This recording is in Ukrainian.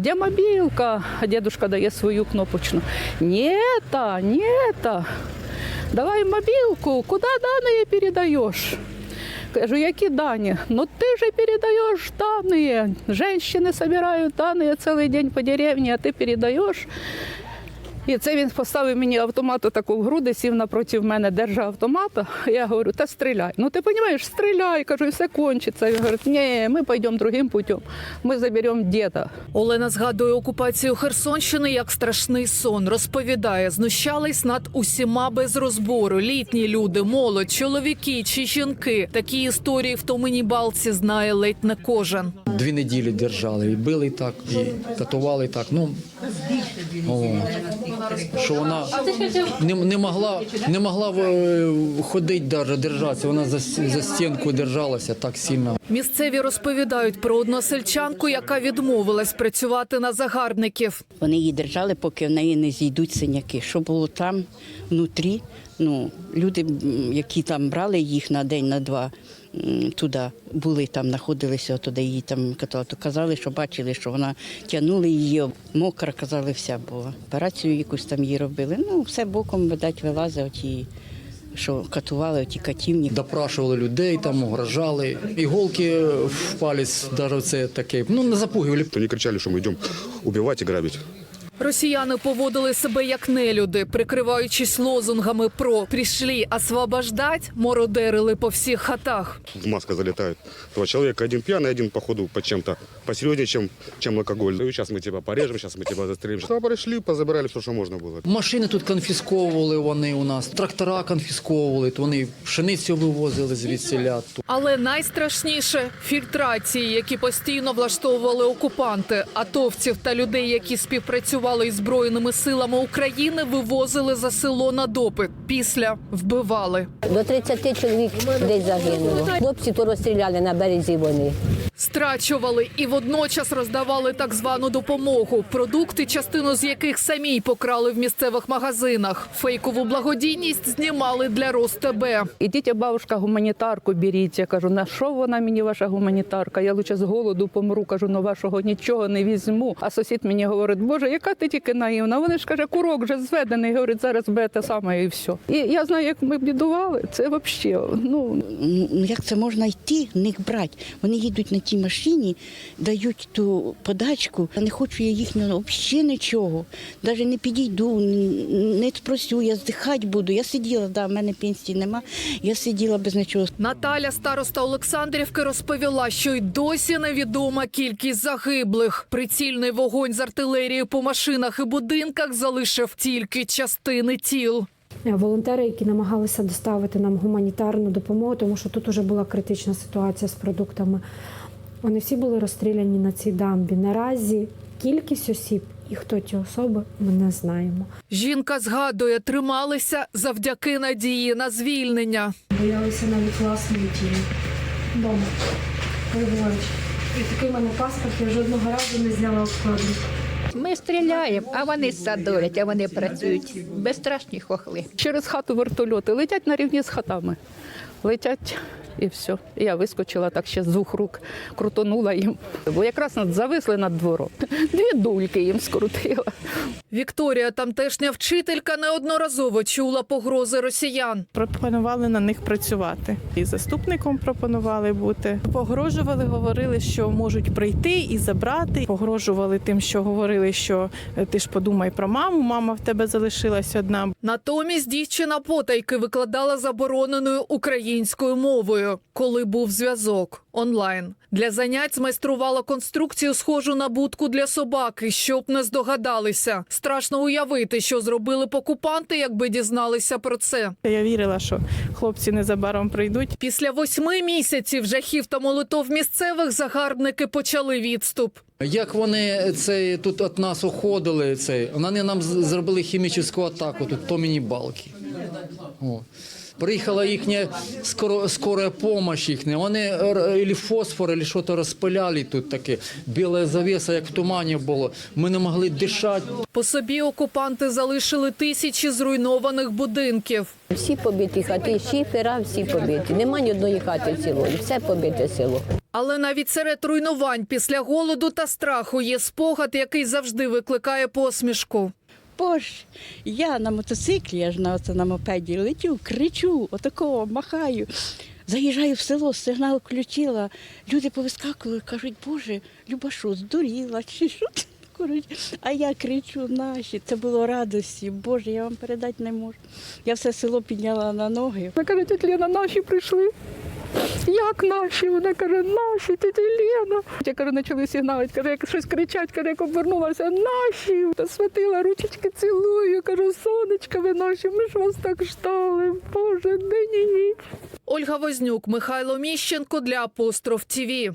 Де мобілка? А дедушка дає свою кнопочну. Нета, нета. Давай мобілку, куди дані передаєш? Кажу, які дані? Ну ти же передаєш дані. Женщини збирають дані цілий день по деревні, а ти передаєш. І це він поставив мені автомату таку в груди, сів напроти мене, держав автомата. Я говорю, та стріляй. Ну ти розумієш, стріляй. Кажу, і все кончиться. Він говорить, ні, ми підемо другим путем. Ми заберемо діда. Олена згадує окупацію Херсонщини як страшний сон. Розповідає, знущались над усіма без розбору. Літні люди, молодь, чоловіки чи жінки. Такі історії в Томині Балці знає ледь не кожен. Дві неділі держали, і били так, і катували так. Ну, о, що вона не, не могла, не могла е, ходити, навіть держатися. Вона за, за стінку держалася так сильно. Місцеві розповідають про односельчанку, яка відмовилась працювати на загарбників. Вони її держали, поки в неї не зійдуть синяки. Що було там внутрі? Ну, люди, які там брали їх на день, на два туди, були там, знаходилися туди, її там катали, то казали, що бачили, що вона тягнули її, мокра, казали, вся була. Операцію якусь там їй робили. Ну, все боком, видать, вилазить оті, що катували, оті катівні. Допрашували людей, там угрожали. Іголки в палець, навіть це таке. Ну, не запугували. То не кричали, что мы идем убивать и грабить. Росіяни поводили себе як нелюди, прикриваючись лозунгами про «прийшли освобождать», мародерили по всіх хатах. В масках залетают. Два человека, один пьяный, один, походу, по чем-то посерьезнее, чем, чем алкоголь. Ну, сейчас мы тебя порежем, сейчас мы тебя застрелим. Что пришли, позабирали все, что можно было. Машини тут конфісковували вони у нас, трактора конфісковували, то вони пшеницю вивозили звідсіля. Але найстрашніше фільтрації, які постійно влаштовували окупанти. Атовців та людей, які співпрацювали із збройними силами України, вивозили за село на допит. Після вбивали. До 30 чоловік десь загинуло. Хлопці то розстріляли на березі вони. Страчували і водночас роздавали так звану допомогу. Продукти, частину з яких самі й покрали в місцевих магазинах. Фейкову благодійність знімали для РосТБ. Ідіть, бабушка, гуманітарку беріть. Я кажу, на що вона мені ваша гуманітарка? Я лише з голоду помру. Кажу, ну вашого нічого не візьму. А сусід мені говорить, боже, яка ти тільки наївна. Вони ж каже, курок вже зведений. Говорить, зараз буде те саме і все. І я знаю, як ми бідували. Це взагалі, ну Ну як це можна йти, них брати? Вони їдуть на тій машині, дають ту подачку. Я не хочу я їхнього взагалі нічого. Навіть не підійду, не спросю, я здихати буду. Я сиділа, да, в мене пенсії нема. Я сиділа без нічого. Наталя, староста Олександрівки, розповіла, що й досі невідома кількість загиблих. Прицільний вогонь з артилерії по машинах і будинках залишив тільки частини тіл. волонтери, які намагалися доставити нам гуманітарну допомогу, тому що тут вже була критична ситуація з продуктами. Вони всі були розстріляні на цій дамбі. Наразі кількість осіб і хто ті особи, ми не знаємо. Жінка згадує, трималися завдяки надії на звільнення. Боялися навіть власної тілі вдома. Перебуваючи. І такий в мене паспорт, я жодного разу не зняла обкладинку. Ми стріляємо, а вони садовлять, а вони працюють. Безстрашні хохли. через хату вертольоти летять на рівні з хатами. Летять і все. І Я вискочила так ще з двох рук, крутонула їм. Бо якраз над- зависли над двором. Дві дульки їм скрутила. Вікторія, тамтешня вчителька, неодноразово чула погрози росіян. пропонували на них працювати. І заступником пропонували бути. Погрожували, говорили, що можуть прийти і забрати. Погрожували тим, що говорили, що е, ти ж подумай про маму, мама в тебе залишилась одна. Натомість дівчина потайки викладала забороненою українською мовою, коли був зв'язок онлайн. Для занять змайструвала конструкцію, схожу на будку для собаки, щоб не здогадалися. Страшно уявити, що зробили б окупанти, якби дізналися про це. Я вірила, що хлопці незабаром прийдуть. Після восьми місяців жахів та молитов місцевих загарбники почали відступ. Як вони це тут від нас уходили, це вони нам зробили хімічну атаку, тут то мені балки. О. Приїхала їхня скоро, скора допомога їхня. Вони ілі фосфор, ілі щось розпиляли тут таке. Біла завіса, як в тумані було. Ми не могли дишати. По собі окупанти залишили тисячі зруйнованих будинків. Всі побиті хати, шифера, всі побиті. Нема ні одної хати цілої, все побите село. Але навіть серед руйнувань після голоду та страху є спогад, який завжди викликає посмішку. Боже, я на мотоциклі, я ж на, на мопеді летю, кричу, отакого, махаю. Заїжджаю в село, сигнал включила. Люди повискакували, кажуть, Боже, Люба, що, здуріла, чи що? ти?» Коротше, А я кричу наші. Це було радості. Боже, я вам передати не можу. Я все село підняла на ноги. Тетя Лена, наші прийшли. Як наші? Вона каже, наші, тетя Лена. Я кажу, почали сигналити, каже, як щось кричать, каже, як обернулася, наші. Та схватила, ручечки цілую, кажу, сонечка ви наші, ми ж вас так ждали. Боже, день і ніч. Ольга Вознюк, Михайло Міщенко для Апостроф ТІВІ.